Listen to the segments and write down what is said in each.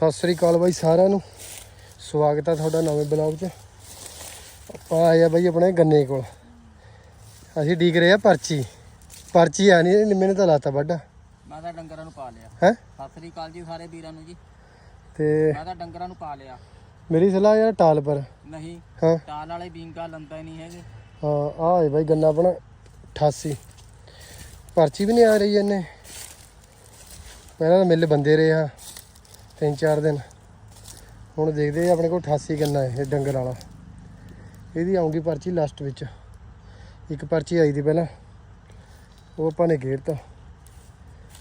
ਸਤਿ ਸ੍ਰੀ ਅਕਾਲ ਬਾਈ ਸਾਰਿਆਂ ਨੂੰ। ਸਵਾਗਤ ਹੈ ਤੁਹਾਡਾ ਨਵੇਂ ਬਲੌਗ 'ਚ। ਆਪਾਂ ਆਏ ਆ ਬਾਈ ਆਪਣੇ ਗੰਨੇ ਕੋਲ। ਅਸੀਂ ਡੀਕ ਰਹੇ ਆ ਪਰਚੀ। ਪਰਚੀ ਆ ਨਹੀਂ ਨਿੰਮੇ ਨੇ ਤਾਂ ਲਾਤਾ ਵੱਡਾ। ਮੈਂ ਤਾਂ ਡੰਗਰਾਂ ਨੂੰ ਪਾ ਲਿਆ। ਹੈ? ਸਤਿ ਸ੍ਰੀ ਅਕਾਲ ਜੀ ਸਾਰੇ ਵੀਰਾਂ ਨੂੰ ਜੀ। ਤੇ ਮੈਂ ਤਾਂ ਡੰਗਰਾਂ ਨੂੰ ਪਾ ਲਿਆ। ਮੇਰੀ ਸਲਾਹ ਯਾਰ ਟਾਲ ਪਰ। ਨਹੀਂ ਹਾਂ? ਟਾਲ ਵਾਲੇ ਬੀਂਗਾ ਲੰਦਾ ਹੀ ਨਹੀਂ ਹੈਗੇ। ਹਾਂ ਆ ਹੈ ਬਾਈ ਗੰਨਾ ਆਪਣਾ 88 ਪਰਚੀ ਵੀ ਨਹੀਂ ਆ ਰਹੀ ਇਹਨੇ। ਪਹਿਲਾਂ ਤਾਂ ਮਿਲ ਬੰਦੇ ਰਹੇ ਆ। ਤਿੰਨ ਚਾਰ ਦਿਨ। ਹੁਣ ਦੇਖਦੇ ਆ ਆਪਣੇ ਕੋਲ 88 ਗੰਨਾ ਹੈ ਇਹ ਡੰਗਰ ਵਾਲਾ। ਇਹਦੀ ਆਉਂਗੀ ਪਰਚੀ ਲਾਸਟ ਵਿੱਚ। ਇੱਕ ਪਰਚੀ ਆਈ ਦੀ ਪਹਿਲਾਂ। ਉਹ ਆਪਾਂ ਨੇ ਘੇਰਤਾ।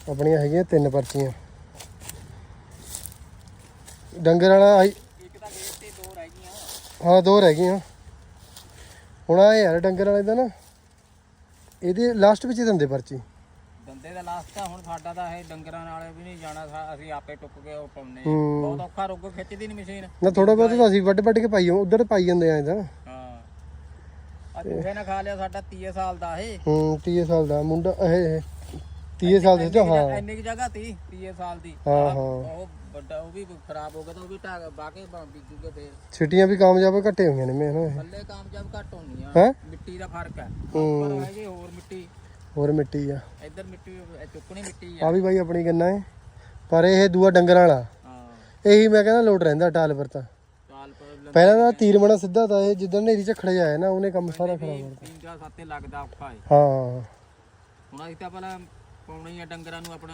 ਆਪਣੀਆਂ ਹੈਗੀਆਂ ਤਿੰਨ ਪਰਚੀਆਂ। ਡੰਗਰ ਵਾਲਾ ਆਈ ਇੱਕ ਤਾਂ ਗੇਟ ਤੇ ਦੋ ਰਹਿ ਗਈਆਂ। ਹਾਂ ਦੋ ਰਹਿ ਗਈਆਂ। ਹੁਣ ਆ ਯਾਰ ਡੰਗਰ ਵਾਲੇ ਦਾ ਨਾ ਇਹਦੇ ਲਾਸਟ ਵਿੱਚ ਹੀ ਦਿੰਦੇ ਪਰਚੀ। ਦੰਦੇ ਦਾ ਲਾਸਟ ਆ ਹੁਣ ਸਾਡਾ ਤਾਂ ਇਹ ਡੰਗਰਾਂ ਨਾਲ ਵੀ ਨਹੀਂ ਜਾਣਾ ਸਾ- ਅਸੀਂ ਆਪੇ ਟੁੱਕ ਕੇ ਉਹ ਪਾਉਨੇ ਆ। ਹੂੰ। ਬਹੁਤ ਔਖਾ ਰੁੱਗ ਖਿੱਚਦੀ ਨਹੀਂ ਮਸ਼ੀਨ। ਨਾ ਥੋੜਾ ਬਹੁਤ ਤਾਂ ਅਸੀਂ ਵੱਡ ਵੱਡ ਕੇ ਪਾਈ ਉਧਰ ਪਾਈ ਜਾਂਦੇ ਆ ਇਹਦਾ ਹਾਂ। ਆ ਚੂਹੇ ਨੇ ਖਾ ਲਿਆ ਸਾਡਾ 30 ਸਾਲ ਦਾ ਇਹ। ਹੂੰ 30 ਸਾਲ ਦਾ ਮੁੰਡਾ ਇਹ 30 ਸਾਲ ਦੇ ਚ ਹਾਂ ਇੰਨੀ ਕੁ ਜਗ੍ਹਾ ਤੀ 30 ਸਾਲ ਦੀ। ਹਾਂ, ਆਹ, ਹਾਂ। ਉਹ ਵੱਡਾ ਉਹ ਵੀ ਖਰਾਬ ਹੋ ਗਿਆ ਤਾਂ ਉਹ ਵੀ ਢਾ ਬਾਕੇ ਬੀਜੂਗੇ ਫੇਰ। ਛਿੱਟੀਆਂ ਵੀ ਕਾਮਯਾਬ ਘੱਟੇ ਹੋਈਆਂ ਨੇ ਮੈਂ ਇਹ। ਥੱਲੇ ਕਾਮਯਾਬ ਘੱਟ ਹੋਣੀਆਂ। ਹੈਂ? ਮਿੱਟੀ ਦਾ ਫ਼ਰਕ ਹੈ। ਹੂੰ। ਉੱਪਰ ਹੈਗੇ ਹੋਰ ਮਿੱਟੀ। ਹੋਰ ਮਿੱਟੀ ਆ। ਇੱਧਰ ਮਿੱਟੀ ਚੁੱਕਣੀ ਮਿੱਟੀ ਆ। ਆ ਵੀ ਬਾਈ ਆਪਣੀ ਗੰਨਾ ਹੈ ਪਰ ਇਹ ਦੂਆ ਡੰਗਰਾਂ ਵਾਲਾ। ਹਾਂ। ਇਹੀ ਮੈਂ ਕਹਿੰਦਾ ਲੋਟ ਰਹਿੰਦਾ ਟਾਲ ਪਰ ਤਾਂ। ਚਾਲ ਪਹਿਲਾਂ ਤਾਂ ਤੀਰ ਮਣਾ ਸਿੱਧਾ ਤਾਂ ਇਹ ਜਿੱਦਾਂ ਨੇਰੀ ਝਖੜ ਜਾਇਆ ਨਾ ਉਹਨੇ ਕੰਮ ਸਾਰਾ ਖਰਾਬ ਕਰਤਾ। ਤਿੰਨ ਚਾਰ ਸਾਤੇ ਲੱਗਦਾ ਔਖਾ ਹੈ ਹਾਂ। ਹੁਣ ਅਸੀਂ ਤਾਂ ਪਹਿਲਾਂ ਪਾਉਣਾ ਹੀ ਆ ਡੰਗਰਾਂ ਨੂੰ ਆਪਣਾ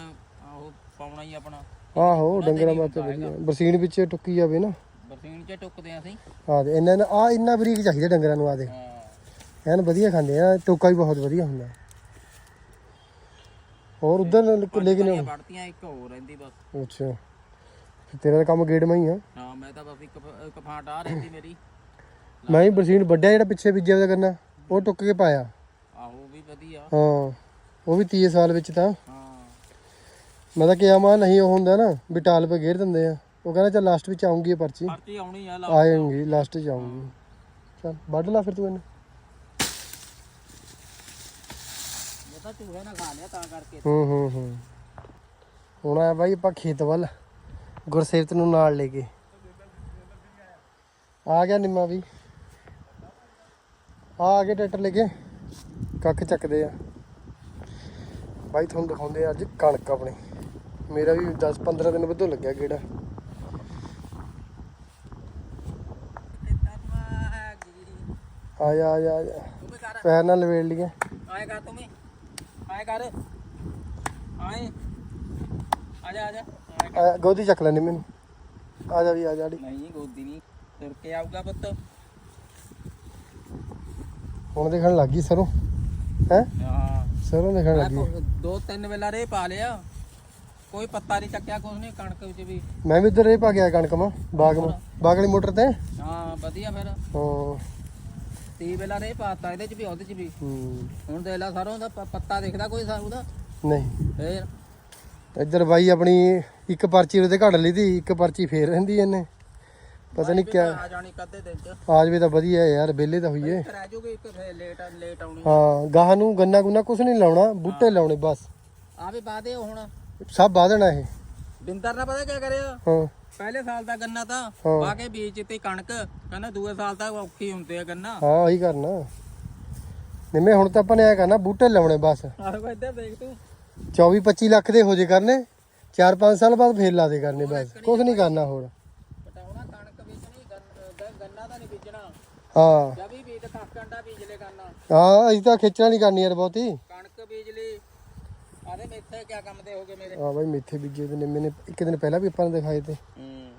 ਉਹ ਪਾਉਣਾ ਹੀ ਆਪਣਾ। ਆਹੋ ਡੰਗਰਾਂ ਵਾਸਤੇ ਵਧੀਆ। ਬਰਸੀਨ ਵਿੱਚ ਟੁੱਕੀ ਜਾਵੇ ਨਾ। ਬਰਸੀਨ 'ਚ ਟੁੱਕਦੇ ਆ ਅਸੀਂ। ਆ ਦੇ ਇਹਨਾਂ ਆ ਇੰਨਾ ਬਰੀਕ ਚਾਹੀਦਾ ਡੰਗਰਾਂ ਨੂੰ ਆ ਦੇ। ਹਾਂ। ਐਨ ਵਧੀਆ ਖਾਂਦੇ ਆ ਟੋਕਾ ਵੀ ਬਹੁਤ ਵਧੀਆ ਹੁੰਦਾ। ਹੋਰ ਉਧਰ ਲੇਕਿਨ ਵੜਤੀਆਂ ਇੱਕ ਹੋਰ ਰਹਿੰਦੀ ਬਸ। ਅੱਛਾ। ਫਿਰ ਤੇਰਾ ਤਾਂ ਕੰਮ ਗੇੜ ਮੈਂ ਹੀ ਆ। ਹਾਂ ਮੈਂ ਤਾਂ ਬਸ ਇੱਕ ਇੱਕ ਫਾਂਟ ਆ ਰਹਿੰਦੀ ਮੇਰੀ। ਮੈਂ ਹੀ ਬਰਸੀਨ ਵੱਡਿਆ ਜਿਹੜਾ ਪਿੱਛੇ ਬੀਜਿਆ ਉਹਦਾ ਕਰਨਾ ਉਹ ਟੁੱਕ ਕੇ ਪਾਇਆ। ਆਹੋ ਵੀ ਵਧੀਆ। ਹਾਂ ਉਹ ਵੀ 30 ਸਾਲ ਵਿੱਚ ਤਾਂ। ਮੈਂ ਤਾਂ ਕਿਹਾ ਮਾ ਨਹੀਂ ਉਹ ਹੁੰਦਾ ਨਾ ਵੀ ਟਾਲ ਪੇ ਗੇੜ ਦਿੰਦੇ ਆ। ਉਹ ਕਹਿੰਦਾ ਚੱਲ ਲਾਸਟ ਵਿੱਚ ਆਉਂਗੀ ਇਹ ਪਰਚੀ। ਪਰਚੀ ਆਉਣੀ ਆ ਲਾ ਆ ਜਾਊਂਗੀ ਲਾਸਟ 'ਚ ਆਉਂਗੀ ਚੱਲ ਵੱਢ ਲਾ ਫਿਰ ਤੂੰ ਇਹਨੂੰ। ਤਾਂ ਚੂਹੇ ਨਾਲ ਖਾ ਲਿਆ ਤਾਂ ਕਰਕੇ। ਹੂੰ ਹੂੰ ਹੂੰ। ਹੁਣ ਆ ਬਾਈ ਆਪਾਂ ਖੇਤ ਵੱਲ। ਗੁਰਸੇਵਤ ਨੂੰ ਨਾਲ ਲੈ ਕੇ। ਆ ਗਿਆ ਨਿੰਮਾ ਵੀ। ਆ ਗਏ ਟਰੈਕਟਰ ਲੈ ਕੇ। ਕੱਖ ਚੱਕਦੇ ਆ। ਬਾਈ ਤੁਹਾਨੂੰ ਦਿਖਾਉਂਦੇ ਆ ਅੱਜ ਕਣਕ ਆਪਣੀ। ਮੇਰਾ ਵੀ 10 15 ਦਿਨ ਵੱਧੋ ਲੱਗਿਆ ਗੇੜਾ। ਆ ਜਾ ਆ ਜਾ ਪੈਰ ਨਾਲ ਲਵੇੜ ਲਈਏ। ਆਏ ਕਰ ਤੂੰ ਵੀ। ਆਏ ਕਰ। ਆਏ। ਆ ਜਾ ਆ ਜਾ। ਆਏ ਕਰ। ਆ, ਗੋਦੀ ਚੱਕ ਲੈਣੀ ਮੈਨੂੰ। ਆ ਜਾ ਵੀ ਆ ਜਾ ਨਹੀਂ ਗੋਦੀ ਨਹੀਂ। ਤੁਰ ਕੇ ਆਊਗਾ ਪੁੱਤ। ਹੁਣ ਦੇਖਣ ਲੱਗੀ ਸਰੋਂ। ਹੈ? ਹਾਂ। ਸਰੋਂ ਦੇਖਣ ਮੈਂ ਲੱਗੀ ਦੋ ਤਿੰਨ ਵੇਲਾ ਰੇ ਪਾ ਲਿਆ। ਕੋਈ ਪੱਤਾ ਨਹੀਂ ਚੱਕਿਆ ਕੁਛ ਨਹੀਂ ਕਣਕ ਵਿੱਚ ਵੀ। ਮੈਂ ਵੀ ਉਧਰ ਇਹ ਪਾ ਗਿਆ ਕਣਕ ਮਾ ਬਾਗ ਮਾ। ਬਾਗ ਵਾਲੀ ਮੋਟਰ ਤੇ? ਹਾਂ ਵਧੀਆ ਫਿਰ। ਹਾਂ ਤੀ ਵੇਲਾ ਰੇ ਪਾਤਾ ਇਹਦੇ ਚ ਵੀ ਉਹਦੇ ਚ ਵੀ। ਹੂੰ, ਹੁਣ ਦੇਖ ਲੈ ਸਰੋਂ ਦਾ ਪ- ਪੱਤਾ ਦਿਖਦਾ ਕੋਈ ਸਾ ਉਹਦਾ? ਨਹੀਂ। ਫੇਰ? ਇੱਧਰ ਬਾਈ ਆਪਣੀ ਇੱਕ ਪਰਚੀ ਉਹਦੇ ਘੜ ਲਈ ਤੀ ਇੱਕ ਪਰਚੀ ਫੇਰ ਰਹਿੰਦੀ ਇਹਨੇ। ਪਤਾ ਨਹੀਂ ਕਿਆ ਆ ਜਾਣੀ ਕਦੇ ਦਿਨ ਚ। ਆਜ ਵੀ ਤਾਂ ਵਧੀਆ ਯਾਰ ਵਿਹਲੇ ਤਾਂ ਹੋਈਏ। ਰਹਿ ਜੂਗੀ ਇੱਕ ਫੇਰ ਲੇਟ ਲੇਟ ਆਉਣੀ। ਹਾਂ ਗਾਹ ਨੂੰ ਗੰਨਾ ਗੁੰਨਾ ਕੁਛ ਨਹੀਂ ਲਾਉਣਾ ਬੂਟੇ ਲਾਉਣੇ ਬਸ। ਆ ਵੀ ਬਾਦੇ ਹੁਣ। ਸਭ ਵਾਹ ਦੇਣਾ ਇਹ। ਬਿੰਦਰ ਨੇ ਪਤਾ ਕੀ ਕਰਿਆ? ਹਾਂ। ਪਹਿਲੇ ਸਾਲ ਦਾ ਗੰਨਾ ਤਾਂ ਹਾਂ। ਪਾ ਕੇ ਬੀਜ ਤੇ ਕਣਕ ਕਹਿੰਦਾ ਦੂਏ ਸਾਲ ਤੱਕ ਔਖੀ ਹੁੰਦੇ ਆ ਗੰਨਾ। ਹਾਂ ਉਹੀ ਕਰਨਾ। ਨਿੰਮੇ ਹੁਣ ਤਾਂ ਆਪਾਂ ਨੇ ਐ ਕਰਨਾ ਬੂਟੇ ਲਾਉਣੇ ਬਸ। ਆਹੋ ਇੱਧਰ ਦੇਖ ਤੂੰ। 24 25 ਲੱਖ ਦੇ ਹੋ ਜੇ ਕਰਨੇ 4-5 ਸਾਲ ਬਾਅਦ ਫੇਰ ਲਾ ਦੇ ਕਰਨੇ ਬਸ। ਕੁਝ ਨਹੀਂ ਕਰਨਾ ਹੋਰ। ਬਟਾਉਣਾ ਕਣਕ ਬੀਜਣੀ ਗੰਨ- ਗ- ਗੰਨਾ ਤਾਂ ਨਹੀਂ ਬੀਜਣਾ। ਹਾਂ। ਜਦ ਵੀ ਬੀਜ ਕਾਕੰਡਾ ਬੀਜ ਲੈ ਗੰਨਾ ਹਾਂ ਅਸੀਂ ਤਾਂ ਖੇਚਣਾ ਨਹੀਂ ਕਰਨੀ ਯਾਰ ਬਹੁਤੀ। ਮੇਥੇ ਕਿਆ ਕੰਮ ਦੇ ਹੋਗੇ ਮੇਰੇ? ਹਾਂ ਬਾਈ ਮੇਥੇ ਬੀਜੇ ਤੇ ਨਿੰਮੇ ਨੇ ਇੱਕ ਦਿਨ ਪਹਿਲਾਂ ਵੀ ਆਪਾਂ ਨੇ ਦਿਖਾਏ ਤੇ। ਹੂੰ।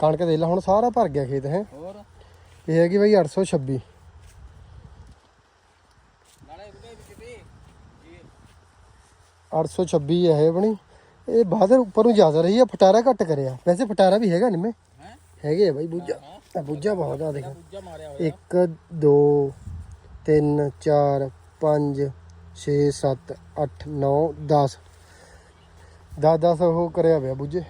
ਕਣਕ ਦੇ ਲਾ ਹੁਣ ਸਾਰਾ ਭਰ ਗਿਆ ਖੇਤ ਹੈ। ਹੋਰ? ਇਹ ਹੈਗੀ ਬਾਈ 826 ਨਾਲੇ ਉਹਦੇ ਵਿੱਚ ਵੀ ਇਹ 826 ਹੈ ਇਹ ਆਪਣੀ। ਇਹ ਬਾਦਰ ਉੱਪਰ ਨੂੰ ਜ਼ਿਆਦਾ ਰਹੀ ਹੈ ਫਟਾਰਾ ਘੱਟ ਕਰਿਆ। ਵੈਸੇ ਫਟਾਰਾ ਵੀ ਹੈਗਾ ਨਿੰਮੇ। ਹੈ? ਹੈਗੇ ਆ ਬਾਈ ਬੁੱਝਾ। ਆ ਬੁੱਝਾ ਬਹੁਤ ਆ ਦੇਖ। ਦੂਜਾ ਮਾਰਿਆ ਹੋਇਆ। 1 2 3 4 5 6 7 8 9 10 10 10 ਉਹ ਕਰਿਆ ਪਿਆ ਬੁੱਝੇ।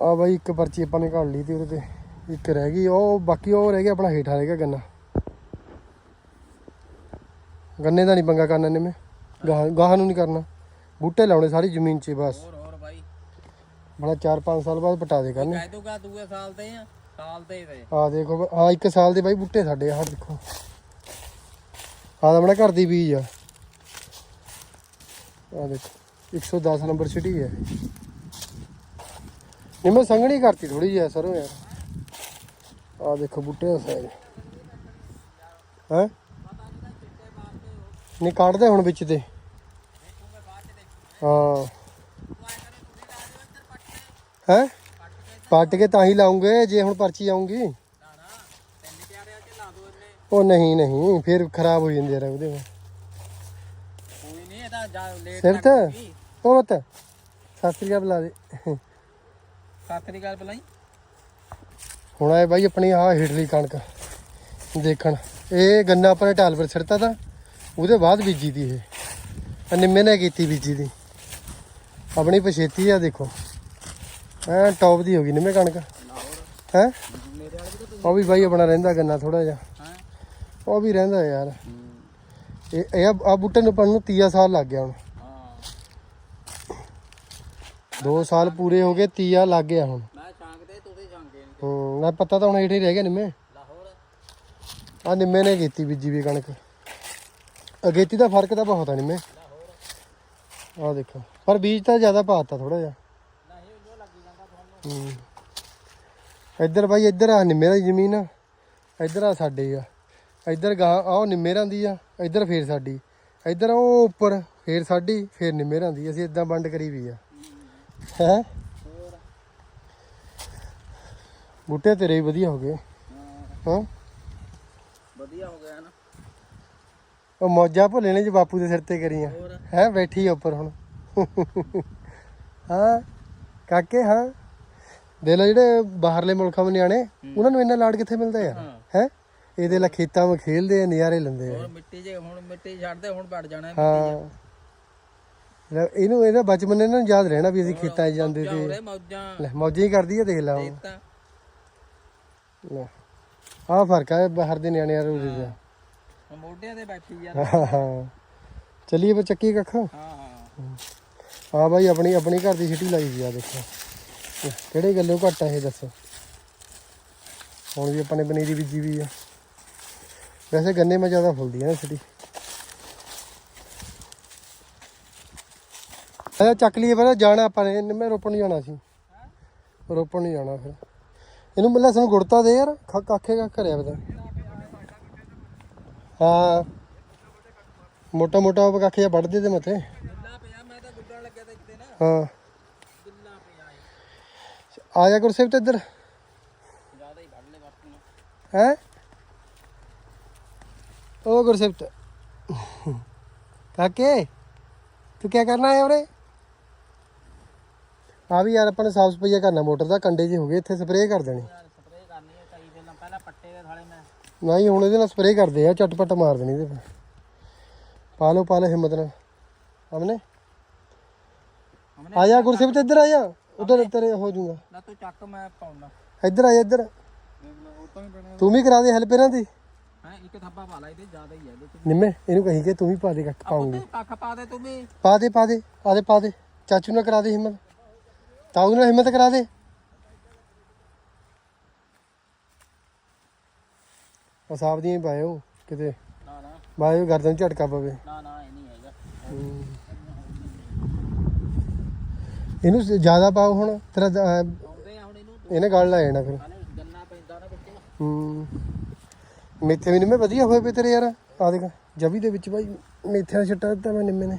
ਆ ਬਾਈ ਇੱਕ ਪਰਚੀ ਆਪਾਂ ਨੇ ਘਾਲ ਲਈ ਤੇ ਉਹਦੇ ਤੇ ਇੱਕ ਰਹਿ ਗਈ। ਉਹ ਬਾਕੀ ਉਹ ਰਹਿ ਗਿਆ ਆਪਣਾ ਹੇਠਾਂ ਰਹਿ ਗਿਆ ਗੰਨਾ। ਗੰਨੇ ਦਾ ਨਹੀਂ ਪੰਗਾ ਕਰਨਾ ਨੇ ਮੈਂ। ਗਾਹ ਨੂੰ ਨਹੀਂ ਕਰਨਾ। ਬੂਟੇ ਲਾਉਣੇ ਸਾਰੀ ਜ਼ਮੀਨ 'ਚ ਬਸ। ਹੋਰ ਹੋਰ ਬਾਈ। ਬੜਾ 4-5 ਸਾਲ ਬਾਅਦ ਪਟਾ ਦੇ ਕਰਨੇ। ਕਹਿ ਦੂਗਾ ਦੂਏ ਸਾਲ ਤੇ ਆ ਸਾਲ ਤੇ ਤੇ। ਆ ਦੇਖੋ ਆ ਇੱਕ ਸਾਲ ਦੇ ਬਾਈ ਬੂਟੇ ਸਾਡੇ ਆਹ ਦੇਖੋ। ਆ ਤਾਂ ਘਰ ਦੀ ਬੀਜ ਆ। ਆ ਦੇਖੋ 110 ਨੰਬਰ ਸਿਟੀ ਹੈ ਇਹ ਮੈਂ ਸੰਘਣੀ ਕਰਤੀ ਥੋੜੀ ਜਿਹੀ ਸਰੋਂ ਯਾਰ ਆ ਦੇਖੋ, ਬੂਟੇ ਦਾ ਸਾਈਜ਼ ਹੈ? ਨਹੀਂ, ਕੱਢਦੇ ਹੁਣ ਵਿੱਚ ਤੇ। ਹਾਂ। ਹੈ? ਪੱਟ ਕੇ ਤਾਂ ਹੀ ਲਾਉਂਗੇ, ਜੇ ਹੁਣ ਪਰਚੀ ਆਉਂਗੀ ਨਾ ਨਾ ਤਿੰਨ ਪਿਆਰਿਆਂ ਚ ਲਾ ਦੋ ਇਹਨੇ ਉਹ ਨਹੀਂ ਨਹੀਂ ਫਿਰ ਖਰਾਬ ਹੋ ਜਾਂਦੇ ਯਾਰ ਉਹਦੇ ਕੋਈ ਨਹੀਂ ਇਹ ਤਾਂ ਜਾ ਲੇਟ ਸਿਰ ਤੇ? ਉਹ ਮਤ ਸਤਿ ਸ੍ਰੀ ਅਕਾਲ ਬੁਲਾ ਦੇ। ਸਤਿ ਸ੍ਰੀ ਅਕਾਲ ਬੁਲਾਈ ਹੁਣ ਆਏ ਬਾਈ ਆਪਣੀ ਆਹ ਹਿਟਲੀ ਕਣਕ ਦੇਖਣ। ਇਹ ਗੰਨਾ ਆਪਣੇ ਢਾਲ ਪਰ ਸਿਰਤਾ ਤਾਂ ਉਹਦੇ ਬਾਅਦ ਬੀਜੀ ਦੀ ਇਹ। ਨਿੰਮੇ ਨੇ ਕੀਤੀ ਬੀਜੀ ਦੀ। ਆਪਣੀ ਪਛੇਤੀ ਆ ਦੇਖੋ। ਐ ਟੌਪ ਦੀ ਹੋ ਗਈ ਨਿੰਮੇ ਕਣਕ। ਹੈ? ਉਹ ਵੀ ਬਾਈ ਆਪਣਾ ਰਹਿੰਦਾ ਗੰਨਾ ਥੋੜਾ ਜਿਹਾ। ਉਹ ਵੀ ਰਹਿੰਦਾ ਯਾਰ। ਇਹ ਇਹ ਆ ਬੂਟੇ ਨੂੰ ਪਣ ਨੂੰ 30 ਸਾਲ ਲੱਗ ਗਿਆ ਹੁਣ। ਹਾਂ 2 ਸਾਲ ਪੂਰੇ ਹੋ ਗਏ 30 ਲੱਗ ਗਿਆ ਹੁਣ। ਮੈਂ ਤੇ ਤੁਸੀਂ ਨਹੀਂ ਹੂੰ ਨਾ ਪਤਾ ਤਾਂ ਹੁਣ ਹੀ ਰਹਿ ਗਿਆ ਨਿੰਮੇ। ਲਾਹੌਰ। ਆ ਨਿੰਮੇ ਨੇ ਕੀਤੀ ਬੀਜੀ ਵੀ ਕਣਕ। ਅਗੇਤੀ ਦਾ ਫ਼ਰਕ ਤਾਂ ਬਹੁਤ ਆ ਨਿੰਮੇ। ਆ ਦੇਖੋ ਪਰ ਬੀਜ ਤਾਂ ਜ਼ਿਆਦਾ ਪਾਤਾ ਥੋੜਾ ਜਿਹਾ। ਨਹੀਂ ਉਹ ਲੱਗੀ ਜਾਂਦਾ ਤੁਹਾਨੂੰ। ਹੂੰ। ਇੱਧਰ ਬਾਈ ਇੱਧਰ ਆ ਨਿੰਮੇ ਦੀ ਜ਼ਮੀਨ। ਇੱਧਰ ਆ ਸਾਡੇ ਆ। ਇੱਧਰ ਗਾਂ ਆਹ ਨਿੰਮੇ ਰਾਂ ਦੀ ਆ ਇੱਧਰ ਫੇਰ ਸਾਡੀ। ਇੱਧਰ ਉਹ ਉੱਪਰ ਫੇਰ ਸਾਡੀ ਫੇਰ ਨਿੰਮੇ ਰਾਂ ਦੀ। ਅਸੀਂ ਇਦਾਂ ਵੰਡ ਕਰੀ ਵੀ ਆ। ਹੈ? ਬੂਟੇ ਤੇਰੇ ਵੀ ਵਧੀਆ ਹੋ ਗਏ। ਹਾਂ। ਵਧੀਆ ਹੋ ਗਿਆ ਨਾ। ਉਹ ਮੌਜਾਂ ਭੁੱਲੇ ਨੇ ਜੀ ਬਾਪੂ ਦੇ ਸਿਰ ਤੇ ਕਰੀਆਂ। ਹੈ ਬੈਠੀ ਆ ਉੱਪਰ ਹੁਣ। ਹਾਂ। ਕਾਕੇ ਹਾਂ। ਦੇ ਲੈ ਜਿਹੜੇ ਬਾਹਰਲੇ ਮੁਲਕਾਂ ਦੇ ਨਿਆਣੇ ਉਹਨਾਂ ਨੂੰ ਇੰਨਾ ਲਾਡ ਕਿੱਥੇ ਮਿਲਦਾ ਯਾਰ ਹਾਂ। ਹੈ ਇਹਦੇ ਲਾ ਖੇਤਾਂ ਵਿੱਚ ਖੇਲਦੇ ਆ ਨਜ਼ਾਰੇ ਲੈਂਦੇ ਆ। ਹੋਰ ਮਿੱਟੀ ਜੇ ਹੁਣ ਮਿੱਟੀ ਛੱਡਦੇ ਹੁਣ ਵੜ ਜਾਣਾ ਹਾਂ। ਲੈ ਇਹਨੂੰ ਇਹਦਾ ਬਚਪਨ ਇਹਨਾਂ ਨੂੰ ਯਾਦ ਰਹਿਣਾ ਵੀ ਅਸੀਂ ਖੇਤਾਂ 'ਚ ਜਾਂਦੇ ਤੇ। ਉਰੇ ਮੌਜਾਂ। ਲੈ ਮੌਜਾਂ ਹੀ ਕਰਦੀ ਆ ਦੇਖ ਲਾ ਹੁਣ। ਤਾਂ। ਲੈ ਆਹ ਫ਼ਰਕ ਆ ਬਾਹਰ ਦੇ ਨਿਆਣਿਆਂ ਦਾ ਉਹਦੇ ਦਾ। ਹੁਣ ਮੋਢਿਆਂ ਤੇ ਬੈਠੀ ਯਾਰ ਹਾਂ ਹਾਂ ਚਲਿਏ ਬਈ ਚੱਕੀ ਕੱਖ? ਹਾਂ ਹਾਂ। ਹਾਂ। ਬਾਈ ਆਪਣੀ ਆਪਣੀ ਘਰ ਦੀ ਸਿਟੀ ਲਾਈ ਵੀ ਆ ਦੇਖੋ। ਲੈ, ਕਿਹੜੇ ਗੱਲੋਂ ਘੱਟ ਆ ਇਹ ਦੱਸੋ। ਹੁਣ ਵੀ ਆਪਾਂ ਨੇ ਪਨੀਰੀ ਬੀਜੀ ਵੀ ਆ। ਵੈਸੇ ਗੰਨੇ ਮੈਂ ਜ਼ਿਆਦਾ ਫੁੱਲਦੀ ਨਾ ਸਿਟੀ ਇਹ ਚੱਕ ਲਈਏ ਪਹਿਲਾਂ ਜਾਣਾ ਆਪਾਂ ਨੇ ਮੈਂ ਰੋਪਣ ਨੂੰ ਜਾਣਾ ਸੀ। ਰੋਪਣ ਨੂੰ ਜਾਣਾ ਫਿਰ। ਇਹਨੂੰ ਮਿਲਿਆ ਸਾਨੂੰ ਗੁੜਤਾ ਦੇ ਯਾਰ ਕਾਖੇ ਕਾ ਕਰਿਆ ਪਤਾ। ਹਾਂ। ਮੋਟਾ ਮੋਟਾ ਉਹ ਕਾਖੇ ਜਿਹਾ ਵੱਢਦੇ ਤੇ ਮੱਥੇ। ਗਿੱਲਾ ਪਿਆ ਮੈਂ ਤਾਂ ਗੁੱਡਣ ਲੱਗਿਆ ਤਾਂ ਇੱਥੇ ਨਾ ਹਾਂ। ਗਿੱਲਾ ਪਿਆ ਏ ਆ ਜਾ ਗੁਰਸੇਵ ਤੇ ਇੱਧਰ। ਜ਼ਿਆਦਾ ਹੀ ਵੱਢ ਲੈ ਨੇ ਹੈ? ओ गुरसेप्ट काके तू क्या करना है उरे ਆ ਵੀ ਯਾਰ ਆਪਾਂ ਨੇ ਸਾਫ ਸਫਾਈਆ ਕਰਨਾ ਮੋਟਰ ਦਾ ਕੰਡੇ ਜੇ ਹੋ ਗਏ ਇੱਥੇ ਸਪਰੇਅ ਕਰ ਦੇਣੀ ਯਾਰ ਸਪਰੇਅ ਕਰਨੀ ਹੈ ਕਈ ਦਿਨ ਪਹਿਲਾਂ ਪੱਟੇ ਦੇ ਥਾਲੇ ਮੈਂ ਨਹੀਂ ਹੁਣ ਇਹਦੇ ਨਾਲ ਸਪਰੇਅ ਕਰਦੇ ਆ ਝਟਪਟ ਮਾਰ ਦੇਣੀ ਇਹਦੇ ਪਰ ਪਾ ਲਓ ਪਾ ਲਓ ਹਿੰਮਤ ਨਾਲ ਹਮਨੇ ਆ ਜਾ ਗੁਰਸੇਵ ਇੱਧਰ ਆ ਜਾ ਉਧਰ ਤੇਰੇ ਹੋ ਜਾਊਗਾ ਨਾ ਤੂੰ ਚੱਕ ਮੈਂ ਪਾਉਣਾ ਇੱਧਰ ਆ ਜਾ ਇੱਧਰ ਉਹ ਤਾਂ ਹੀ ਪੈਣਾ ਤੂੰ ਵੀ ਕਰਾ ਦੇ ਹੈਲਪ ਇਹਨਾਂ ਦੀ ਹੈ ਇੱਕ ਥੱਬਾ ਪਾ ਲਾ ਇਹਦੇ ਜ਼ਿਆਦਾ ਹੀ ਹੈ ਇਹਦੇ ਚ। ਨਿੰਮੇ ਇਹਨੂੰ ਕਹੀ ਕਿ ਤੂੰ ਵੀ ਪਾ ਦੇ ਕੱਖ ਪਾਉਂਗੀ। ਕੱਖ ਪਾ ਦੇ ਤੂੰ ਵੀ। ਪਾ ਦੇ ਪਾ ਦੇ ਆ ਦੇ ਪਾ ਦੇ। ਚਾਚੂ ਨਾਲ ਕਰਾ ਦੇ ਹਿੰਮਤ। ਤਾਊ ਨਾਲ ਹਿੰਮਤ ਕਰਾ ਦੇ। ਅਸਾਬ ਦੀਆਂ ਹੀ ਪਾਇਓ ਕਿਤੇ ਨਾ ਨਾ। ਬਾਇਓ ਗਰਦਨ ਝਟਕਾ ਪਵੇ। ਨਾ ਨਾ ਇਹ ਨਹੀਂ ਹੈਗਾ। ਇਹਨੂੰ ਜ਼ਿਆਦਾ ਪਾਓ ਹੁਣ ਤੇਰਾ ਦ- ਅਹ ਆਉਂਦੇ ਆ ਹੁਣ ਇਹਨੂੰ। ਇਹਨੇ ਗਲ ਲੈ ਜਾਣਾ ਫਿਰ। ਹਾਲੇ ਗੰਨਾ ਪੈਂਦਾ ਨਾ ਵਿੱਚ ਹੂੰ। ਮੇਥੇ ਵੀ ਨਿੰਮੇ ਵਧੀਆ ਹੋਏ ਪਏ ਤੇਰੇ ਯਾਰ। ਆ ਦੇਖ ਜਵੀ ਦੇ ਵਿੱਚ ਭਾਈ ਮੇਥੇ ਦਾ ਛੱਟਾ ਦਿੱਤਾ ਮੈਂ ਨਿੰਮੇ ਨੇ।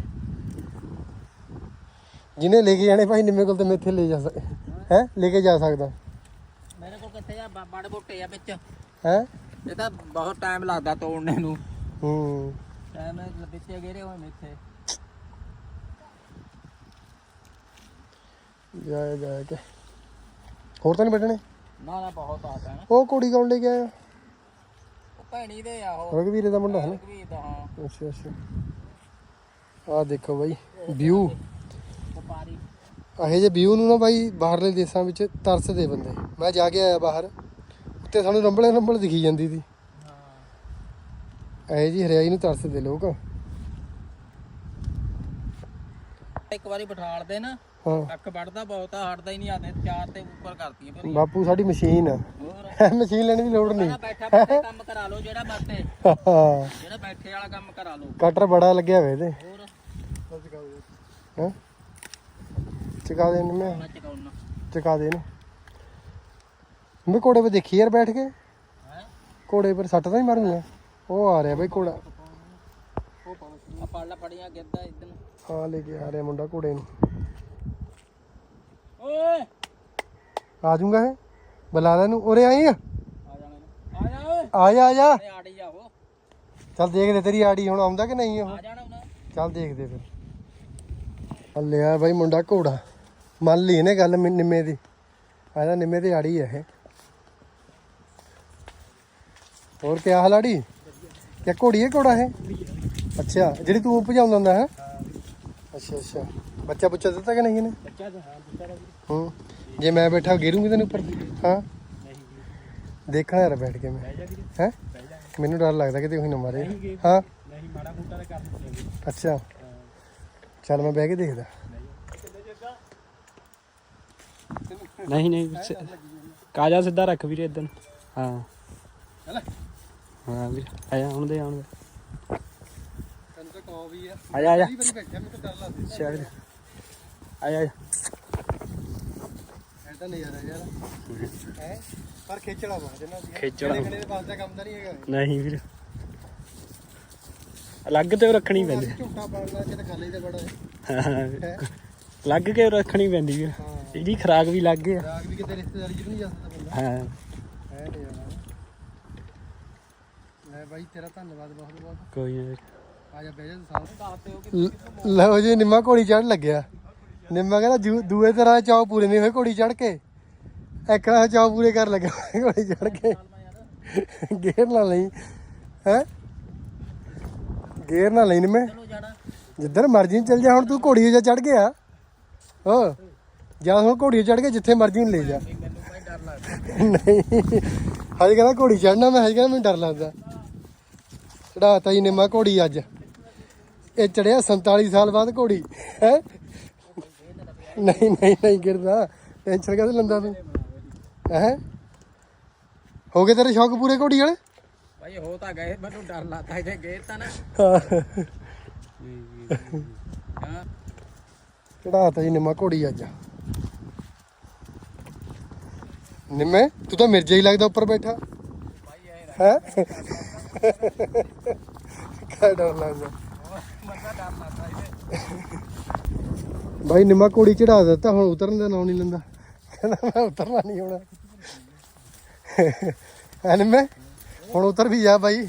ਜਿਹਨੇ ਲੈ ਕੇ ਜਾਣੇ ਭਾਈ ਨਿੰਮੇ ਕੋਲ ਤੇ ਮੇਥੇ ਲੈ ਜਾ ਸਕ ਹੈ? ਲੈ ਕੇ ਜਾ ਸਕਦਾ। ਮੇਰੇ ਕੋਲ ਕਿੱਥੇ ਆ? ਬੜ ਬੁੱਟੇ ਆ ਵਿੱਚ। ਹੈ? ਇਹ ਤਾਂ ਬਹੁਤ ਟਾਈਮ ਲੱਗਦਾ ਤੋੜਨੇ ਨੂੰ। ਹੂੰ। ਟਾਈਮ ਵਿੱਚ ਗੇਰੇ ਹੋਏ ਮੇਥੇ। ਜਾ ਜਾ ਕੇ। ਹੋਰ ਤਾਂ ਨਹੀਂ ਬੈਠਣੇ? ਨਾ ਨਾ ਬਹੁਤ ਆਤਾ ਹੈ ਉਹ ਕੁੜੀ ਕੌਣ ਲੈ ਕੇ ਆਇਆ? ਭੈਣੀ ਦੇ ਆ ਉਹ। ਰਘਵੀਰ ਦਾ ਮੁੰਡਾ ਹੈ ਨਾ? ਵੀ ਤਾਂ ਹਾਂ। ਅੱਛਾ ਅੱਛਾ। ਆ ਦੇਖੋ ਬਾਈ ਵਿਊ। ਵਪਾਰੀ। ਇਹੋ ਜਿਹੇ ਵਿਊ ਨੂੰ ਨਾ ਬਾਈ ਬਾਹਰਲੇ ਦੇਸ਼ਾਂ ਵਿੱਚ ਤਰਸਦੇ ਬੰਦੇ। ਮੈਂ ਜਾ ਕੇ ਆਇਆ ਬਾਹਰ ਉੱਤੇ ਸਾਨੂੰ ਰੰਬਲੇ ਰੰਬਲ ਦਿਖੀ ਜਾਂਦੀ ਸੀ। ਹਾਂ। ਇਹੋ ਜੀ ਹਰਿਆਈ ਨੂੰ ਤਰਸਦੇ ਲੋਕ। ਇੱਕ ਵਾਰੀ ਬਿਠਾਲ ਦੇ ਨਾ ਹਾਂ। ਅੱਖ ਵੱਢਦਾ ਬਹੁਤ ਆ ਹਟਦਾ ਹੀ ਨਹੀਂ ਆਦੇ ਚਾਰ ਤੇ ਉੱਪਰ ਕਰਤੀ ਫਿਰ। ਬਾਪੂ ਸਾਡੀ ਮਸ਼ੀਨ ਆ। ਹੋਰ? ਮਸ਼ੀਨ ਲੈਣ ਦੀ ਲੋੜ ਨਹੀਂ। ਕਹਿੰਦਾ ਬੈਠਾ ਬੈਠਾ ਕੰਮ ਕਰਾ ਲਓ ਜਿਹੜਾ ਮਰਤੇ ਹਾਂ। ਜਿਹੜਾ ਬੈਠੇ ਵਾਲਾ ਕੰਮ ਕਰਾ ਲਓ। ਕਟਰ ਬੜਾ ਲੱਗਿਆ ਹੋਇਆ ਇਹਦੇ। ਹੋਰ? ਹਾਂ? ਚਕਾ ਦੇ ਇਹਨੂੰ ਮੈਂ। ਮੈਂ ਚਕਾਉਣਾ। ਚਕਾ ਦੇ ਇਹਨੂੰ। ਮੈਂ ਘੋੜੇ 'ਤੇ ਦੇਖੀ ਯਾਰ ਬੈਠ ਕੇ। ਹੈ? ਘੋੜੇ ਪਰ ਸੱਟ ਤਾਂ ਨਹੀਂ ਮਾਰੂੰਗਾ ਉਹ ਆ ਰਿਹਾ ਬਈ ਘੋੜਾ। ਆ ਪੜ ਲਾ ਪੜੀਆਂ ਗਿਰਦਾ ਇਦਾਂ ਹਾਂ ਲੈ ਕੇ ਆ ਰਿਹਾ ਮੁੰਡਾ ਘੋੜੇ ਨੂੰ। ਓਏ। ਆ ਜਾਊਗਾ ਇਹ। ਬੁਲਾ ਲੈ ਇਹਨੂੰ। ਉਰੇ ਆਈ ਆ। ਆ ਜਾਣਾ ਆ ਜਾ ਓਏ ਆ ਜਾ। ਆ ਜਾ ਅਰੇ ਆੜੀ ਜਾ ਚੱਲ ਦੇਖਦੇ ਤੇਰੀ ਆੜੀ ਹੁਣ ਆਉਂਦਾ ਕਿ ਨਹੀਂ ਉਹ। ਆ ਜਾਣਾ ਉਹਨਾਂ ਚੱਲ ਦੇਖਦੇ ਫਿਰ। ਹੱਲੇ ਆ ਬਾਈ ਮੁੰਡਾ ਘੋੜਾ। ਮੰਨ ਲਈ ਇਹਨੇ ਗੱਲ ਨਿ- ਨਿੰਮੇ ਦੀ। ਆਇਆ ਨਿੰਮੇ ਦੀ ਆੜੀ ਹੈ ਇਹ। ਹੋਰ ਕੀ ਹਾਲ ਆੜੀ? ਕਿਆ ਘੋੜੀ ਹੈ ਘੋੜਾ ਹੈ ਅੱਛਾ, ਜਿਹੜੀ ਤੂੰ ਭਜਾਉਂਦਾ ਹੁੰਦਾ ਹੈ? ਅੱਛਾ ਅੱਛਾ। ਬੱਚਾ ਬੁੱਚਾ ਦਿੱਤਾ ਕਿ ਨਹੀਂ ਇਹਨੇ? ਬੱਚਾ ਤਾਂ ਹਾਂ ਬੱਚਾ ਹੂੰ। ਜੇ ਮੈਂ ਬੈਠਾ ਗੇਰੂੰਗੀ ਤੈਨੂੰ ਉੱਪਰ? ਹਾਂ। ਦੇਖਣਾ ਯਾਰ ਬੈਠ ਕੇ ਮੈਂ। ਹੈ? ਮੈਨੂੰ ਡਰ ਲੱਗਦਾ ਕਿ ਤੇ ਉਹੀ ਨਾ ਮਾਰੇ। ਹਾਂ। ਨਹੀਂ ਮਾੜਾ ਮੋਟਾ ਤਾਂ ਕਰ ਦਿੰਦੇ ਅੱਛਾ। ਚੱਲ ਮੈਂ ਬਹਿ ਕੇ ਦੇਖਦਾ। ਨਹੀਂ ਨਹੀਂ ਕਾਜਾ ਸਿੱਧਾ ਰੱਖ ਵੀਰੇ ਇਦਾਂ ਹਾਂ। ਚੱਲ। ਹਾਂ ਵੀਰੇ ਆਇਆ ਹੁਣ ਦੇ ਆਉਣ ਦੇ। ਤੈਨੂੰ ਤਾਂ ਕਹੋ ਵੀ ਆ। ਮੈਨੂੰ ਤਾਂ ਡਰ ਲੱਗਦਾ ਅੱਛਾ ਵੀਰੇ ਆਇਆ ਆਇਆ ਐ ਤਾਂ ਨਜ਼ਾਰਾ ਯਾਰ। ਹੈ? ਪਰ ਖੇਚੜਾ ਵਾ ਜਨਾ ਦੀ ਖੇਚੜਾ। ਕਿਹੜੇ ਦੇ ਪਾਸ ਦਾ ਕੰਮ ਤਾਂ ਨਹੀਂ ਹੈਗਾ ਇਹ। ਨਹੀਂ ਵੀਰੇ। ਅਲੱਗ ਤੇ ਉਹ ਰੱਖਣੀ ਪੈਂਦੀ। ਝੂਟਾ ਪਾਲਣਾ ਕਿਤੇ ਖਾਲੀ ਤੇ ਬੜਾ ਹੈ। ਹਾਂ। ਹੈਂ? ਅਲੱਗ ਕੇ ਰੱਖਣੀ ਪੈਂਦੀ ਵੀਰੇ। ਹਾਂ। ਇਹਦੀ ਖਰਾਕ ਵੀ ਲੱਗ ਗਿਆ ਰਾਗ ਵੀ ਕਿਤੇ ਰਿਸ਼ਤੇਦਾਰੀ ਚ ਵੀ ਨਹੀਂ ਜਾ ਸਕਦਾ ਬੰਦਾ। ਹਾਂ। ਹੈ ਨਜ਼ਾਰਾ ਲੈ ਬਾਈ ਤੇਰਾ ਧੰਨਵਾਦ ਬਹੁਤ ਬਹੁਤ ਕੋਈ ਨਾ ਵੀਰੇ। ਆ ਜਾ ਬਹਿ ਜਾ ਤੂੰ ਸਾਹ ਦੱਸਦੇ ਹੋ ਕਿ ਲਓ ਜੀ ਨਿੰਮਾ ਘੋੜੀ ਚੜ ਲੱਗਿਆ। ਨਿੰਮਾ ਕਹਿੰਦਾ ਜੂ- ਦੂਏ ਤਰ੍ਹਾਂ ਚਾਅ ਪੂਰੇ ਨਹੀਂ ਹੋਏ ਘੋੜੀ ਚੜ ਕੇ। ਇੱਕ ਨਾਲ ਚਾਅ ਪੂਰੇ ਕਰ ਲੱਗਾ ਘੋੜੀ ਚੜ ਕੇ। ਗੇਰ ਨਾ ਲਈ। ਹੈ? ਗੇਰ ਨਾ ਲਈ ਨਿੰਮੇ। ਚਲੋ ਜਾਣਾ। ਜਿੱਧਰ ਮਰਜ਼ੀ ਚੱਲ ਜਾ ਹੁਣ ਤੂੰ ਘੋੜੀ 'ਤੇ ਚੜ ਗਿਆ ਹੋ ਜਾਂ ਹੁਣ ਘੋੜੀ ਚੜ ਕੇ ਜਿੱਥੇ ਮਰਜ਼ੀ ਨੂੰ ਲੈ ਜਾ। ਨਹੀਂ ਹਜੇ ਕਹਿੰਦਾ ਘੋੜੀ ਚੜਨਾ ਮੈਂ ਹਜੇ ਕਹਿੰਦਾ ਮੈਨੂੰ ਡਰ ਲੱਗਦਾ। ਚੜਾਤਾ ਜੀ ਨਿੰਮਾ ਘੋੜੀ ਅੱਜ। ਇਹ ਚੜਿਆ 47 ਸਾਲ ਬਾਅਦ ਘੋੜੀ। ਹੈ? ਨਹੀਂ ਨਹੀਂ ਨਹੀਂ ਗਿਰਦਾ। ਟੈਨਸ਼ਨ ਕਾਹਦੇ ਲੰਦਾ ਤੂੰ? ਹੈ? ਹੋ ਗਏ ਤੇਰੇ ਸ਼ੌਕ ਪੂਰੇ ਘੋੜੀ ਵਾਲੇ? ਭਾਈ ਹੋ ਤਾਂ ਗਏ ਮੈਨੂੰ ਡਰ ਲੱਗਦਾ ਜੇ ਗਏ ਤਾਂ ਨਾ। ਚੜਾਤਾ ਜੀ ਨਿੰਮਾ ਘੋੜੀ ਅੱਜ। ਨਿੰਮੇ ਤੂੰ ਤਾਂ ਮਿਰਜਾ ਹੀ ਲੱਗਦਾ ਉੱਪਰ ਬੈਠਾ। ਹੈ? ਕਾ ਡਰ ਲੱਗਦਾ। ਬੰਦਾ ਡਰ ਲੱਗਦਾ ਇਹਦੇ ਬਾਈ ਨਿੰਮਾ ਘੋੜੀ ਚੜਾ ਦਿੱਤਾ ਹੁਣ ਉਤਰਨ ਦਾ ਨਾਂ ਨਹੀਂ ਲੈਂਦਾ। ਕਹਿੰਦਾ ਮੈਂ ਉਤਰਨਾ ਨਹੀਂ ਹੋਣਾ। ਹੈ ਨਿੰਮੇ ਹੁਣ ਉਤਰ ਵੀ ਜਾ ਬਾਈ।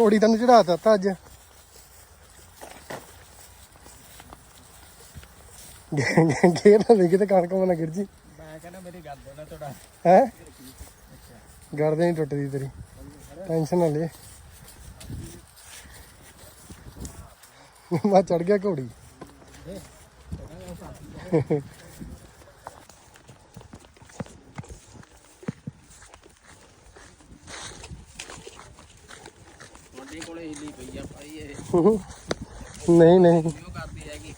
ਘੋੜੀ ਤੈਨੂੰ ਚੜਾ ਦਿੱਤਾ ਅੱਜ। ਗੇਰ ਨਾ ਦੇ ਕਿਤੇ ਕਣਕ ਮਨਾ ਗਿਰ ਜੀ। ਮੈਂ ਕਹਿੰਦਾ ਮੇਰੀ ਗੱਲ ਦੇ ਨਾ ਤੁਹਾਡਾ ਹੈ? ਗਰਦੇ ਨਹੀਂ ਟੁੱਟਦੀ ਤੇਰੀ। ਟੈਨਸ਼ਨ ਨਾ ਲੈ। ਮੈਂ ਚੜ ਗਿਆ ਘੋੜੀ। ਤੁਹਾਡੇ ਕੋਲੇ ਹਿੱਲੀ ਪਈ ਆ ਭਾਈ ਇਹ। ਨਹੀਂ ਨਹੀਂ। ਕਿਉਂ ਕਰਦੀ ਹੈਗੀ।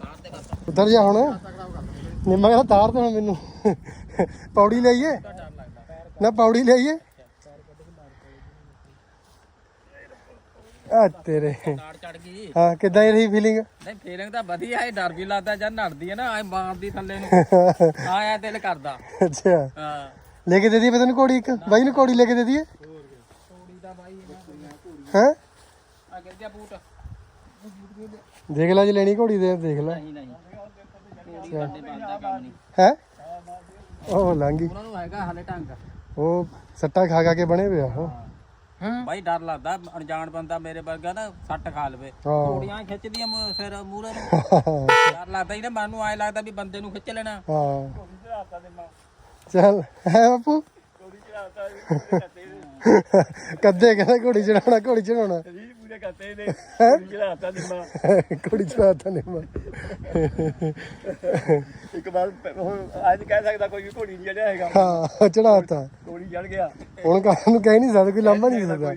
ਕਾਰ ਤੇ ਕਰਤਾ। ਉਤਰ ਜਾ ਹੁਣ। ਨਿੰਮਾ ਕਹਿੰਦਾ ਤਾਰ ਦੇ ਹੁਣ ਮੈਨੂੰ। ਪੌੜੀ ਲਈਏ ਨਾ ਪੌੜੀ ਲਈਏ ਆ ਤੇਰੇ। ਕਾਰ ਚੜ ਗਈ। ਹਾਂ ਕਿੱਦਾਂ ਰਹੀ ਫੀਲਿੰਗ ਨਹੀਂ ਫੀਲਿੰਗ ਤਾਂ ਵਧੀਆ ਹੈ ਡਰ ਵੀ ਲੱਗਦਾ ਜਦ ਨੜਦੀ ਹੈ ਨਾ ਐ ਮਾਰਦੀ ਥੱਲੇ ਨੂੰ। ਆਇਆ ਦਿਲ ਕਰਦਾ। ਅੱਛਾ। ਹਾਂ। ਲੈ ਕੇ ਦੇ ਦਈਏ ਤੈਨੂੰ ਘੋੜੀ ਇੱਕ? ਬਾਈ ਨੂੰ ਘੋੜੀ ਲੈ ਕੇ ਦੇ ਦਾ ਬਾਈ ਹੈ ਆ ਗਿਰ ਗਿਆ ਬੂਟ। ਦੇਖ ਲੈ ਜੇ ਲੈਣੀ ਘੋੜੀ ਦੇ ਦੇਖ ਲੈ। ਨਹੀਂ ਹੈ? ਉਹ ਲਾਂਗੀ ਉਹਨਾਂ ਨੂੰ ਹੈਗਾ ਹਲੇ ਢੰਗ। ਉਹ ਸੱਟਾ ਖਾ ਖਾ ਕੇ ਬਣੇ ਪਿਆ ਉਹ ਬਾਈ ਡਰ ਲੱਗਦਾ ਅਣਜਾਣ ਬੰਦਾ ਮੇਰੇ ਵਰਗਾ ਨਾ ਸੱਟ ਖਾ ਲਵੇ। ਹਾਂ। ਥੋੜੀਆਂ ਖਿੱਚਦੀਆਂ ਮੂੰਹ- ਫਿਰ ਮੂਰੇ ਨੂੰ। ਡਰ ਲੱਗਦਾ ਹੀ ਨਾ ਮਨ ਨੂੰ ਐ ਲੱਗਦਾ ਵੀ ਬੰਦੇ ਨੂੰ ਖਿੱਚ ਲੈਣਾ। ਹਾਂ। ਚੱਲ ਹੈ ਬਾਪੂ? ਕੱਦੇ ਕਹਿੰਦਾ ਘੋੜੀ ਚੜਾਉਣਾ ਘੋੜੀ ਚੜਾਉਣਾ ਪੂਰੇ ਕਰਤੇ ਨੇ ਚੜਾਤਾ ਨਿੰਮਾ ਘੋੜੀ ਚੜਾਤਾ ਇੱਕ ਵਾਰ ਹੁਣ ਅੱਜ ਕਹਿ ਸਕਦਾ ਕੋਈ ਵੀ ਘੋੜੀ ਨਹੀਂ ਚੜਿਆ ਹੈਗਾ। ਹਾਂ ਚੜਾਤਾ ਘੋੜੀ ਚੜ ਗਿਆ। ਹੁਣ ਕਾਹ ਨੂੰ ਕਹਿ ਨਹੀਂ ਸਕਦਾ ਕੋਈ ਲਾਂਭਾ ਨਹੀਂ ਸਕਦਾ।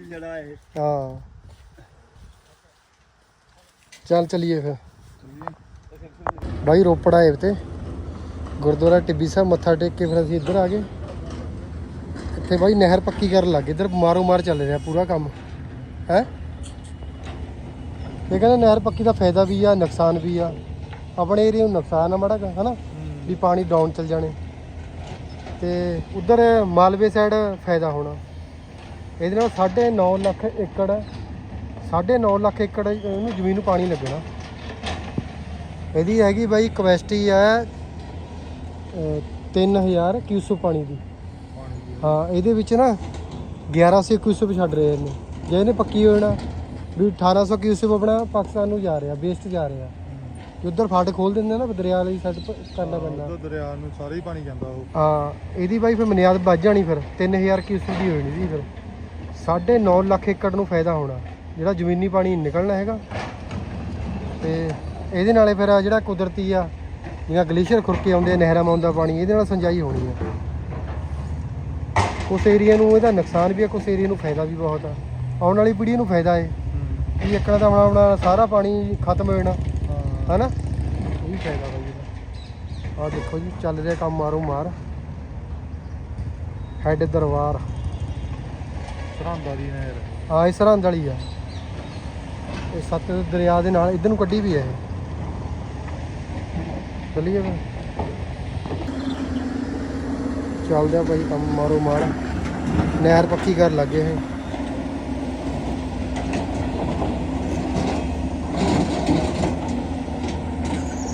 ਹਾਂ। ਚੱਲ ਚਲੀਏ ਫਿਰ। ਬਾਈ ਰੋਪੜ ਆਏ ਤੇ। ਗੁਰਦੁਆਰਾ ਟਿੱਬੀ ਸਾਹਿਬ ਮੱਥਾ ਟੇਕ ਕੇ ਫਿਰ ਅਸੀਂ ਇੱਧਰ ਆ ਗਏ। ਇੱਥੇ ਬਾਈ ਨਹਿਰ ਪੱਕੀ ਕਰਨ ਲੱਗੇ ਇੱਧਰ ਮਾਰੋ ਮਾਰ ਚੱਲ ਰਿਹਾ ਪੂਰਾ ਕੰਮ। ਹੈ? ਇਹ ਕਹਿੰਦੇ ਨਹਿਰ ਪੱਕੀ ਦਾ ਫਾਇਦਾ ਵੀ ਆ ਨੁਕਸਾਨ ਵੀ ਆ। ਆਪਣੇ ਏਰੀਆ ਨੂੰ ਨੁਕਸਾਨ ਆ ਮਾੜਾ ਹਨਾ? ਵੀ ਪਾਣੀ ਡਾਊਨ ਚਲ ਜਾਣੇ। ਤੇ ਉਧਰ ਮਾਲਵੇ ਸਾਈਡ ਫਾਇਦਾ ਹੋਣਾ। ਇਹਦੇ ਨਾਲ 9.5 ਲੱਖ ਏਕੜ 9.5 ਲੱਖ ਏਕੜ ਇਹਨੂੰ ਜ਼ਮੀਨ ਨੂੰ ਪਾਣੀ ਲੱਗਣਾ। ਇਹਦੀ ਹੈਗੀ ਬਾਈ ਕਵੈਸਟੀ ਹੈ ਅਹ, 3000 ਕਿਊਸੋ ਪਾਣੀ ਦੀ। ਹਾਂ ਇਹਦੇ ਵਿੱਚ ਨਾ 1100 ਕਿਊਸੋ ਛੱਡ ਰਹੇ ਇਹਨੇ। ਜੇ ਇਹਨੇ ਪੱਕੀ ਹੋ ਜਾਣਾ ਵੀ 1800 ਕਿਊਸੋ ਆਪਣਾ ਪਾਕਿਸਤਾਨ ਨੂੰ ਜਾ ਰਿਹਾ ਵੇਸਟ ਜਾ ਰਿਹਾ। ਉਧਰ ਫਾਟਕ ਖੋਲ ਦਿੰਦੇ ਨਾ ਦਰਿਆ ਵਾਲੀ ਸਾਈਡ ਕਰਨਾ ਪੈਂਦਾ। ਉਧਰ ਦਰਿਆ ਨੂੰ ਸਾਰਾ ਹੀ ਪਾਣੀ ਜਾਂਦਾ ਉਹ। ਹਾਂ ਇਹਦੀ ਬਾਈ ਫਿਰ ਮਨਿਆਦ ਵੱਜ ਜਾਣੀ ਫਿਰ 3000 ਕਿਊਸਕ ਦੀ ਹੋਣੀ ਸੀ ਫਿਰ। 9.5 ਲੱਖ ਏਕੜ ਨੂੰ ਫਾਇਦਾ ਹੋਣਾ ਜਿਹੜਾ ਜ਼ਮੀਨੀ ਪਾਣੀ ਨਿਕਲਣਾ ਹੈਗਾ। ਤੇ ਇਹਦੇ ਨਾਲੇ ਫਿਰ ਜਿਹੜਾ ਕੁਦਰਤੀ ਆ ਜਿਵੇਂ ਗਲੇਸ਼ੀਅਰ ਖੁਰਕੇ ਆਉਂਦੇ ਨਹਿਰਾਂ ਆਉਂਦਾ ਪਾਣੀ ਇਹਦੇ ਨਾਲ ਸਿੰਜਾਈ ਹੋਣੀ ਆ। ਕੁਛ ਏਰੀਆ ਨੂੰ ਇਹਦਾ ਨੁਕਸਾਨ ਵੀ ਆ ਕੁਛ ਏਰੀਆ ਨੂੰ ਫਾਇਦਾ ਵੀ ਬਹੁਤ ਆ। ਆਉਣ ਵਾਲੀ ਪੀੜ੍ਹੀ ਨੂੰ ਫਾਇਦਾ ਹੈ ਵੀ ਇੱਕਣਾ ਤਾਂ ਹੁਣ ਆਪਣਾ ਸਾਰਾ ਪਾਣੀ ਖਤਮ ਹੋ ਜਾਣਾ। ਹਾਂ। ਹਨਾ? ਵੀ ਫਾਇਦਾ ਬਾਈ ਇਹਦਾ। ਆਹ ਦੇਖੋ ਜੀ ਚੱਲ ਰਿਹਾ ਕੰਮ ਮਾਰੋ ਮਾਰ। ਹੈਡ ਦਰਬਾਰ। ਸਰਹੰਦਾ ਦੀ ਨਹਿਰ। ਆ ਇਹ ਸਰਹੰਦ ਵਾਲੀ ਆ। ਇਹ ਸੱਤ ਦਰਿਆ ਦੇ ਨਾਲ ਇਧਰ ਨੂੰ ਕੱਢੀ ਵੀ ਹੈ ਇਹ। ਚੱਲੀਏ ਫਿਰ। ਚੱਲਦੇ ਆ ਬਾਈ ਕੰਮ ਮਾਰੋ ਮਾਰ। ਨਹਿਰ ਪੱਕੀ ਕਰ ਲੱਗੇ ਇਹ।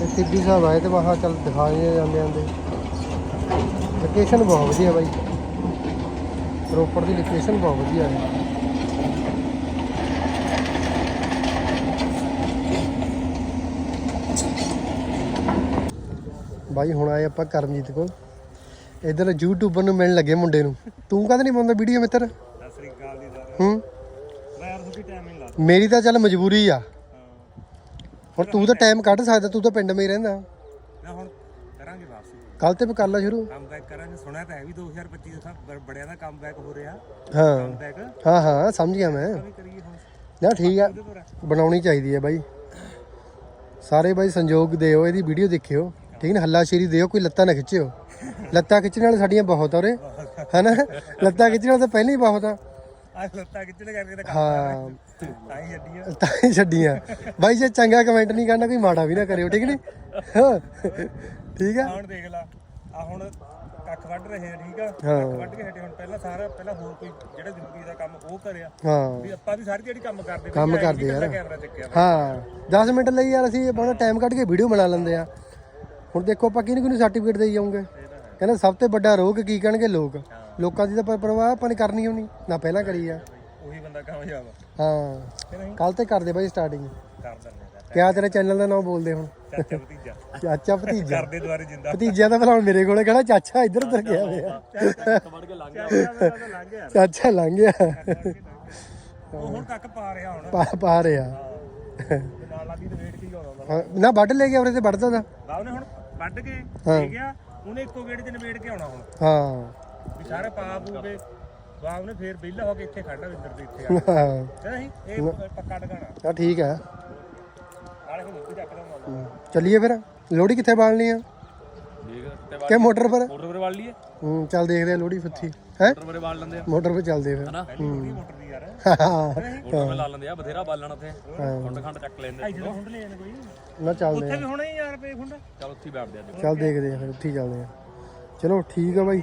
ਤੇ ਟਿੱਬੀ ਸਾਹਿਬ ਆਏ ਤੇ ਬਾਹਰ ਚੱਲ ਦਿਖਾਏ ਜਾਂਦੇ ਜਾਂਦੇ ਲੋਕੇਸ਼ਨ ਬਹੁਤ ਵਧੀਆ ਬਾਈ। ਰੋਪੜ ਦੀ ਲੋਕੇਸ਼ਨ ਬਹੁਤ ਵਧੀਆ ਹੈ। ਬਾਈ ਹੁਣ ਆਏ ਆਪਾਂ ਕਰਮਜੀਤ ਕੋਲ। ਇਧਰ ਯੂਟਿਊਬਰ ਨੂੰ ਮਿਲਣ ਲੱਗੇ ਮੁੰਡੇ ਨੂੰ। ਤੂੰ ਕਦ ਨਹੀਂ ਪਾਉਂਦਾ ਵੀਡੀਓ ਮਿੱਤਰ? ਸਤਿ ਅਕਾਲ ਦੀ ਸਰ ਹੂੰ? ਮੈਂ ਯਾਰ ਤੁਹਾਡੀ ਟਾਈਮ ਨਹੀਂ ਮੇਰੀ ਤਾਂ ਚੱਲ ਮਜਬੂਰੀ ਆ। ਹੁਣ ਤੂੰ ਤਾਂ ਟਾਈਮ ਕੱਢ ਸਕਦਾ ਤੂੰ ਤਾਂ ਪਿੰਡ ਮੇ ਰਹਿੰਦਾ। ਨਾ ਹੁਣ ਕਰਾਂਗੇ ਵਾਪਸੀ। ਕੱਲ ਤੇ ਵੀ ਕਰ ਲੈ ਸ਼ੁਰੂ। ਕੰਮ ਬੈਕ ਕਰਾਂਗੇ ਸੁਣਿਆ ਤਾਂ ਹੈ ਵੀ 2025 ਦਾ ਬੜਿਆਂ ਦਾ ਕੰਮ ਬੈਕ ਹੋ ਰਿਹਾ। ਹਾਂ। ਕੰਮ ਬੈਕ ਹਾਂ ਹਾਂ ਸਮਝ ਗਿਆ ਮੈਂ ਵੀ ਕਰੀਏ ਹੁਣ। ਨਾ ਠੀਕ ਆ ਬਣਾਉਣੀ ਚਾਹੀਦੀ ਹੈ ਬਾਈ। ਸਾਰੇ ਬਾਈ ਸੰਯੋਗ ਦਿਓ ਇਹਦੀ ਵੀਡੀਓ ਦੇਖਿਓ। ਠੀਕ ਨਾ ਹੱਲਾਸ਼ੇਰੀ ਦਿਓ ਕੋਈ ਲੱਤਾਂ ਨਾ ਖਿੱਚਿਓ। ਲੱਤਾਂ ਖਿੱਚਣ ਵਾਲੇ ਸਾਡੀਆਂ ਬਹੁਤ ਆ ਉਰੇ। ਹਨਾ? ਲੱਤਾਂ ਖਿੱਚਣ ਵਾਲੇ ਤਾਂ ਪਹਿਲਾਂ ਹੀ ਬਹੁਤ ਆ। ਆ ਲੱਤਾਂ ਖਿੱਚਣ ਕਰਕੇ ਤਾਂ ਹਾਂ। ਤਾਂ ਹੀ ਛੱਡੀਆਂ ਤਾਂ ਹੀ ਛੱਡੀਆਂ ਬਾਈ ਜੇ ਚੰਗਾ ਕਮੈਂਟ ਨਹੀਂ ਕਰਨਾ ਕੋਈ ਮਾੜਾ ਵੀ ਨਾ ਕਰਿਓ ਠੀਕ ਨਹੀਂ? ਠੀਕ ਆ? ਹੁਣ ਦੇਖ ਲਾ। ਆ ਹੁਣ ਕੱਖ ਵੱਢ ਰਹੇ ਆ ਠੀਕ ਆ। ਕੱਖ ਵੱਢ ਕੇ ਹਟੇ ਹੁਣ ਪਹਿਲਾਂ ਸਾਰਾ ਪਹਿਲਾਂ ਹੋਰ ਕੋਈ ਜਿਹੜਾ ਜ਼ਿੰਦਗੀ ਦਾ ਕੰਮ ਉਹ ਕਰਿਆ। ਹਾਂ। ਵੀ ਆਪਾਂ ਵੀ ਸਾਰੀ ਜਿਹੜੀ ਕੰਮ ਕਰਦੇ ਕੰਮ ਕਰਦੇ ਯਾਰ। ਕੈਮਰਾ ਚੱਕਿਆ ਹਾਂ। 10 ਮਿੰਟ ਲਈ ਯਾਰ ਅਸੀਂ ਬੜਾ ਟਾਈਮ ਕੱਢ ਕੇ ਵੀਡੀਓ ਬਣਾ ਲੈਂਦੇ ਆ। ਹੁਣ ਦੇਖੋ ਆਪਾਂ ਕਿਹਨੂੰ ਕਿਹਨੂੰ ਸਰਟੀਫਿਕੇਟ ਦੇਈ ਜਾਵਾਂਗੇ ਕਹਿੰਦੇ ਸਭ ਤੋਂ ਵੱਡਾ ਰੋਗ ਕੀ ਕਹਿਣਗੇ? ਲੋਕ। ਲੋਕਾਂ ਦੀ ਤਾਂ ਪਰ- ਪਰਵਾਹ ਆਪਾਂ ਨੇ ਕਰਨੀ ਹੋਣੀ ਨਾ ਪਹਿਲਾਂ ਕਰੀ ਆ। ਉਹੀ ਬੰਦਾ ਕਾਮਯਾਬ ਆ। ਹਾਂ ਕੱਲ ਤੇ ਕਰਦੇ ਬਾਈ ਸਟਾਰਟਿੰਗ ਕਰ ਦਿੰਦੇ ਆ। ਕਿਆ ਤੇਰੇ ਚੈਨਲ ਦਾ ਨਾਮ ਬੋਲਦੇ ਹੁਣ? ਚਾਚਾ ਭਤੀਜਾ। ਚਾਚਾ ਭਤੀਜਾ। ਕਰਦੇ ਦੁਆਰੇ ਜਿੰਦਾ। ਭਤੀਜਾ ਤਾਂ ਭਲਾ ਹੁਣ ਮੇਰੇ ਕੋਲੇ ਕਿਹੜਾ ਚਾਚਾ ਇੱਧਰ ਉੱਧਰ ਗਿਆ ਹੋਇਆ। ਤਾਂ ਚਾਚਾ ਲੰਘ ਗਿਆ। ਉਹ ਹੁਣ ਤੱਕ ਪਾ ਰਿਹਾ ਹੁਣ। ਪਾ ਪਾ ਰਿਹਾ। ਤੇ ਤੇ ਨਾ ਵੱਢ ਲੈ ਗਿਆ ਉਰੇ ਤੇ ਵੱਢਦਾ ਦਾ ਬਾਬ ਨੇ ਹੁਣ ਵੱਢ ਕੇ। ਦੇ ਗਿਆ ਉਹਨੇ ਇੱਕੋ ਗੇੜੇ ਚ ਨਿਬੇੜ ਕੇ ਆਉਣਾ ਹੁਣ। ਹਾਂ। ਵੀ ਸਾਰੇ ਪਾ ਪੂ ਕੇ ਬਾਬ ਨੇ ਫੇਰ ਵਿਹਲਾ ਹੋ ਕੇ ਇੱਥੇ ਖੜਨਾ ਵਿੰਦਰ ਦੇ ਇੱਥੇ ਆ ਹਾਂ। ਕੇ ਨਹੀਂ ਇਹ ਪੱਕਾ ਟਿਕਾਣਾ। ਤਾਂ ਠੀਕ ਆ। ਨਾਲੇ ਹੁਣ ਉੱਤੇ ਚੱਕ ਲਿਆਉਂਦਾ ਚੱਲੀਏ ਫਿਰ। ਲੋੜੀ ਕਿੱਥੇ ਬਾਲਣੀ ਆ? ਦੇਖ ਕਿ ਮੋਟਰ ਪਰ? ਮੋਟਰ ਪਰ ਵਾਲ ਲਈਏ। ਹੂੰ ਚੱਲ ਦੇਖਦੇ ਆ ਲੋੜੀ ਫੁੱਥੀ। ਹੈ ਮੋਟਰ ਪਰੇ ਵਾਲ ਲੈਂਦੇ ਆ। ਮੋਟਰ 'ਤੇ ਚੱਲਦੇ ਫਿਰ। ਪਹਿਲੀ ਉਹਦੀ ਮੋਟਰ ਦੀ ਯਾਰ। ਹਾਂ। ਮੋਟਰ ਪੇ ਲਾ ਲੈਂਦੇ ਆ ਬਥੇਰਾ ਬਾਲਣ ਉੱਥੇ। ਖੰਡ ਖੰਡ ਚੱਕ ਲੈਂਦੇ ਜਦੋਂ ਹੁੰਡ ਲੈ ਜਾਣ ਕੋਈ। ਨਾ ਚੱਲਦੇ ਉੱਥੇ ਆ। ਵੀ ਹੋਣਾ ਹੀ ਯਾਰ ਰੁਪਏ ਹੁੰਡ ਚਲ ਉੱਥੇ ਹੀ ਬੈਠਦੇ ਅੱਜ। ਚੱਲ ਦੇਖਦੇ ਆ ਫਿਰ ਉੱਥੇ ਹੀ ਚੱਲਦੇ ਆ। ਚਲੋ ਠੀਕ ਆ ਬਾਈ।